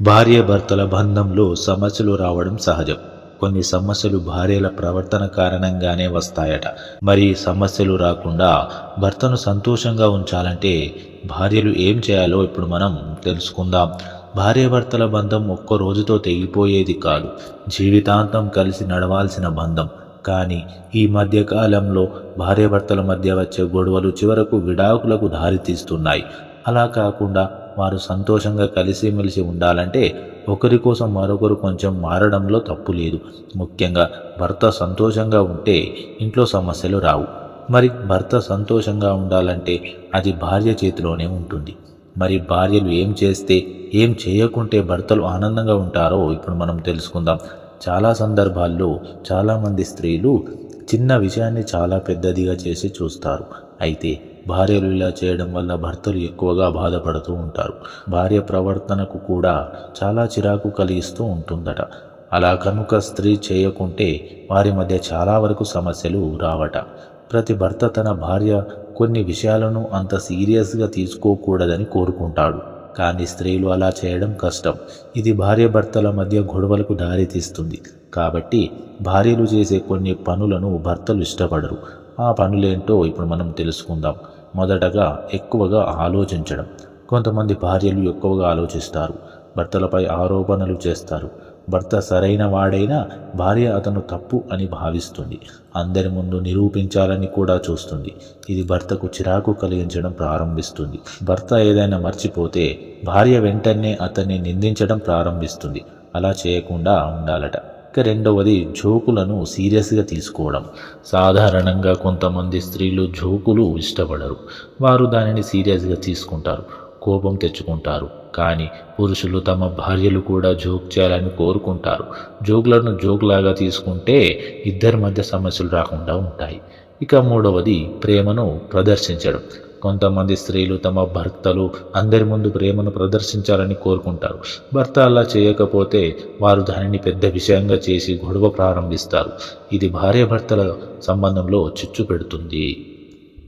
భార్యాభర్తల బంధంలో సమస్యలు రావడం సహజం. కొన్ని సమస్యలు భార్యల ప్రవర్తన కారణంగానే వస్తాయట. మరి సమస్యలు రాకుండా భర్తను సంతోషంగా ఉంచాలంటే భార్యలు ఏం చేయాలో ఇప్పుడు మనం తెలుసుకుందాం. భార్యాభర్తల బంధం ఒక్క రోజుతో తెగిపోయేది కాదు. జీవితాంతం కలిసి నడవాల్సిన బంధం. కానీ ఈ మధ్య కాలంలో భార్యాభర్తల మధ్య వచ్చే గొడవలు చివరకు విడాకులకు దారితీస్తున్నాయి. అలా కాకుండా వారు సంతోషంగా కలిసిమెలిసి ఉండాలంటే ఒకరి కోసం మరొకరు కొంచెం మారడంలో తప్పు లేదు. ముఖ్యంగా భర్త సంతోషంగా ఉంటే ఇంట్లో సమస్యలు రావు. మరి భర్త సంతోషంగా ఉండాలంటే అది భార్య చేతిలోనే ఉంటుంది. మరి భార్యలు ఏం చేస్తే ఏం చేయకుంటే భర్తలు ఆనందంగా ఉంటారో ఇప్పుడు మనం తెలుసుకుందాం. చాలా సందర్భాల్లో చాలామంది స్త్రీలు చిన్న విషయాన్ని చాలా పెద్దదిగా చేసి చూస్తారు. అయితే భార్యలు ఇలా చేయడం వల్ల భర్తలు ఎక్కువగా బాధపడుతూ ఉంటారు. భార్య ప్రవర్తనకు కూడా చాలా చిరాకు కలిగిస్తూ ఉంటుందట. అలా కనుక స్త్రీ చేయకుంటే వారి మధ్య చాలా వరకు సమస్యలు రావట. ప్రతి భర్త తన భార్య కొన్ని విషయాలను అంత సీరియస్గా తీసుకోకూడదని కోరుకుంటాడు. కానీ స్త్రీలు అలా చేయడం కష్టం. ఇది భార్య భర్తల మధ్య గొడవలకు దారితీస్తుంది. కాబట్టి భార్యలు చేసే కొన్ని పనులను భర్తలు ఇష్టపడరు. ఆ పనులేంటో ఇప్పుడు మనం తెలుసుకుందాం. మొదటగా ఎక్కువగా ఆలోచించడం. కొంతమంది భార్యలు ఎక్కువగా ఆలోచిస్తారు. భర్తలపై ఆరోపణలు చేస్తారు. భర్త సరైన వాడైనా భార్య అతను తప్పు అని భావిస్తుంది. అందరి ముందు నిరూపించాలని కూడా చూస్తుంది. ఇది భర్తకు చిరాకు కలిగించడం ప్రారంభిస్తుంది. భర్త ఏదైనా మర్చిపోతే భార్య వెంటనే అతన్ని నిందించడం ప్రారంభిస్తుంది. అలా చేయకుండా ఉండాలట. ఇక రెండవది జోకులను సీరియస్గా తీసుకోవడం. సాధారణంగా కొంతమంది స్త్రీలు జోకులు ఇష్టపడరు. వారు దానిని సీరియస్గా తీసుకుంటారు కోపం తెచ్చుకుంటారు. కానీ పురుషులు తమ భార్యలు కూడా జోక్ చేయాలని కోరుకుంటారు. జోకులను జోక్లాగా తీసుకుంటే ఇద్దరి మధ్య సమస్యలు రాకుండా ఉంటాయి. ఇక మూడవది ప్రేమను ప్రదర్శించడం. కొంతమంది స్త్రీలు తమ భర్తలు అందరి ముందు ప్రేమను ప్రదర్శించాలని కోరుకుంటారు. భర్త అలా చేయకపోతే వారు దానిని పెద్ద విషయంగా చేసి గొడవ ప్రారంభిస్తారు. ఇది భార్యాభర్తల సంబంధంలో చిచ్చు పెడుతుంది.